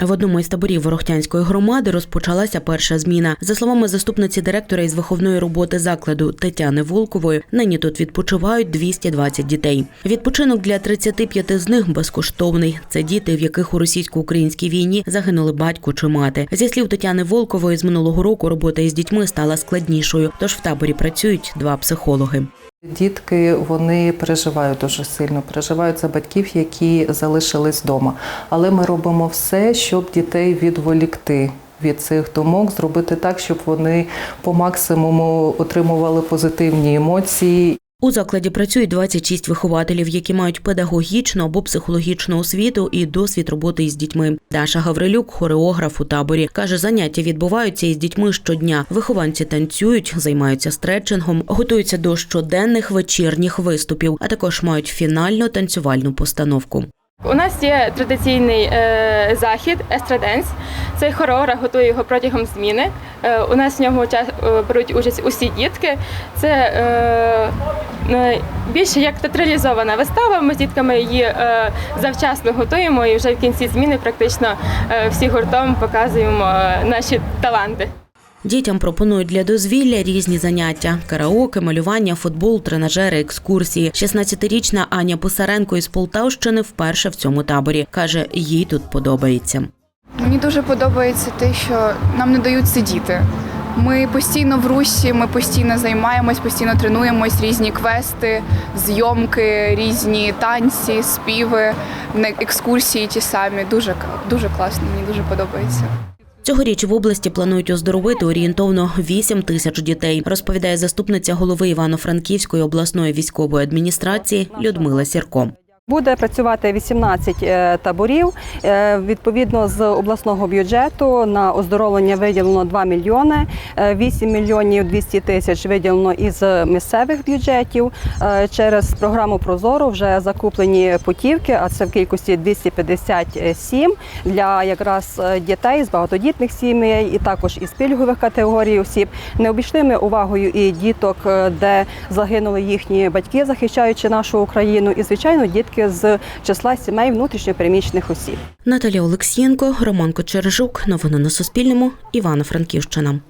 В одному із таборів Ворохтянської громади розпочалася перша зміна. За словами заступниці директора із виховної роботи закладу Тетяни Волкової, нині тут відпочивають 220 дітей. Відпочинок для 35 з них безкоштовний. Це діти, в яких у російсько-українській війні загинули батько чи мати. Зі слів Тетяни Волкової, з минулого року робота із дітьми стала складнішою, тож в таборі працюють два психологи. Дітки вони переживають дуже сильно, переживають за батьків, які залишились вдома. Але ми робимо все, щоб дітей відволікти від цих думок, зробити так, щоб вони по максимуму отримували позитивні емоції. У закладі працюють 26 вихователів, які мають педагогічну або психологічну освіту і досвід роботи із дітьми. Даша Гаврилюк, хореограф у таборі, каже, заняття відбуваються із дітьми щодня. Вихованці танцюють, займаються стретчингом, готуються до щоденних вечірніх виступів, а також мають фінальну танцювальну постановку. У нас є традиційний е, захід естраденс. Цей хореограф готує його протягом зміни. Е, у нас в ньому е, беруть участь усі дітки. Це більше як театралізована вистава. Ми з дітками її завчасно готуємо і вже в кінці зміни практично всі гуртом показуємо наші таланти. Дітям пропонують для дозвілля різні заняття: караоке, малювання, футбол, тренажери, екскурсії. 16-річна Аня Писаренко із Полтавщини вперше в цьому таборі. каже, їй тут подобається. Мені дуже подобається те, що нам не дають сидіти. Ми постійно в русі, ми постійно займаємось, постійно тренуємось, різні квести, зйомки, різні танці, співи, екскурсії ті самі. Дуже дуже класно, мені дуже подобається. Цьогоріч в області планують оздоровити орієнтовно 8 тисяч дітей, розповідає заступниця голови Івано-Франківської обласної військової адміністрації Людмила Сірко. Буде працювати 18 е, таборів. Е, Відповідно з обласного бюджету на оздоровлення виділено 2 мільйони, е, 8 мільйонів 200 тисяч виділено із місцевих бюджетів. Е, Через програму Прозоро вже закуплені путівки, а це в кількості 257 для якраз е, дітей з багатодітних сімей і також із пільгових категорій осіб. Не обійшли ми увагою і діток, е, де загинули їхні батьки, захищаючи нашу Україну, і звичайно дітки з числа сімей внутрішньопереміщених осіб. Наталія Олексієнко, Роман Кочержук. Новини на Суспільному. Івано-Франківщина.